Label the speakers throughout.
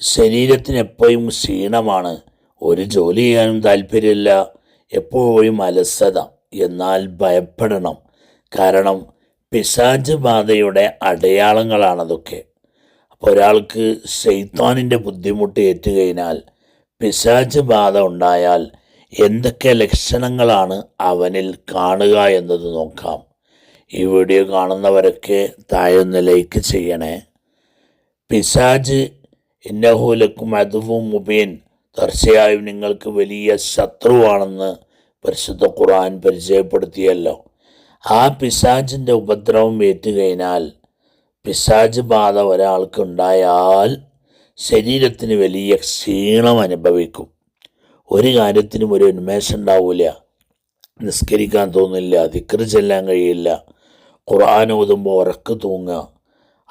Speaker 1: ശരീരത്തിന് എപ്പോഴും ക്ഷീണമാണ്. ഒരു ജോലി ചെയ്യാനും താല്പര്യമില്ല. എപ്പോഴും അലസത. എന്നാൽ ഭയപ്പെടണം. കാരണം പിശാജ് ബാധയുടെ അടയാളങ്ങളാണതൊക്കെ അപ്പോൾ ഒരാൾക്ക് ശൈത്താനിന്റെ ബുദ്ധിമുട്ട് ഏറ്റുകഴിഞ്ഞാൽ പിശാജ് ബാധ ഉണ്ടായാൽ എന്തൊക്കെ ലക്ഷണങ്ങളാണ് അവനിൽ കാണുക എന്നത് നോക്കാം. ഈ വീഡിയോ കാണുന്നവരൊക്കെ താഴെ ലൈക്ക് ചെയ്യണേ. പിശാജ് ഇന്നഹൂലക്കും അതുവും മുബീൻ. തീർച്ചയായും നിങ്ങൾക്ക് വലിയ ശത്രുവാണെന്ന് പരിശുദ്ധ ഖുർആൻ പരിചയപ്പെടുത്തിയല്ലോ. ആ പിശാജിന്റെ ഉപദ്രവം ഏറ്റുകഴിഞ്ഞാൽ പിശാജ് ബാധ ഒരാൾക്കുണ്ടായാൽ ശരീരത്തിന് വലിയ ക്ഷീണം അനുഭവിക്കും. ഒരു കാര്യത്തിനും ഒരു ഉന്മേഷം ഉണ്ടാവില്ല നിസ്കരിക്കാൻ തോന്നില്ല ദിക്ർ ചെല്ലാൻ കഴിയില്ല. ഖുർആൻ ഓതുമ്പോൾ ഉറക്ക് തൂങ്ങുക.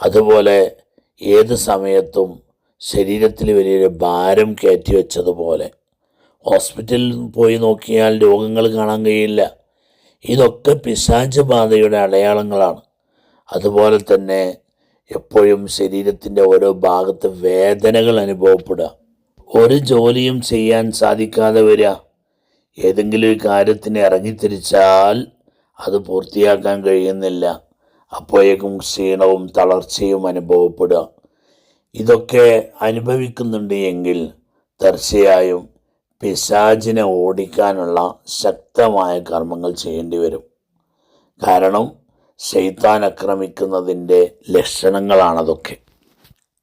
Speaker 1: അതുപോലെ ഏത് സമയത്തും ശരീരത്തിൽ വലിയൊരു ഭാരം കയറ്റി വെച്ചതുപോലെ. ഹോസ്പിറ്റലിൽ പോയി നോക്കിയാൽ രോഗങ്ങൾ കാണാൻ കഴിയില്ല. ഇതൊക്കെ പിശാച ബാധയുടെ അടയാളങ്ങളാണ്. അതുപോലെ തന്നെ എപ്പോഴും ശരീരത്തിന്റെ ഓരോ ഭാഗത്ത് വേദനകൾ അനുഭവപ്പെടുക. ഒരു ജോലിയും ചെയ്യാൻ സാധിക്കാതെ വരിക. ഏതെങ്കിലും ഒരു കാര്യത്തിന് ഇറങ്ങിത്തിരിച്ചാൽ അത് പൂർത്തിയാക്കാൻ കഴിയുന്നില്ല. അപ്പോഴേക്കും ക്ഷീണവും തളർച്ചയും അനുഭവപ്പെടുക. ഇതൊക്കെ അനുഭവിക്കുന്നുണ്ട് എങ്കിൽ തീർച്ചയായും പിശാചിനെ ഓടിക്കാനുള്ള ശക്തമായ കർമ്മങ്ങൾ ചെയ്യേണ്ടി വരും. കാരണം ശൈത്താൻ ആക്രമിക്കുന്നതിന്റെ ലക്ഷണങ്ങളാണതൊക്കെ.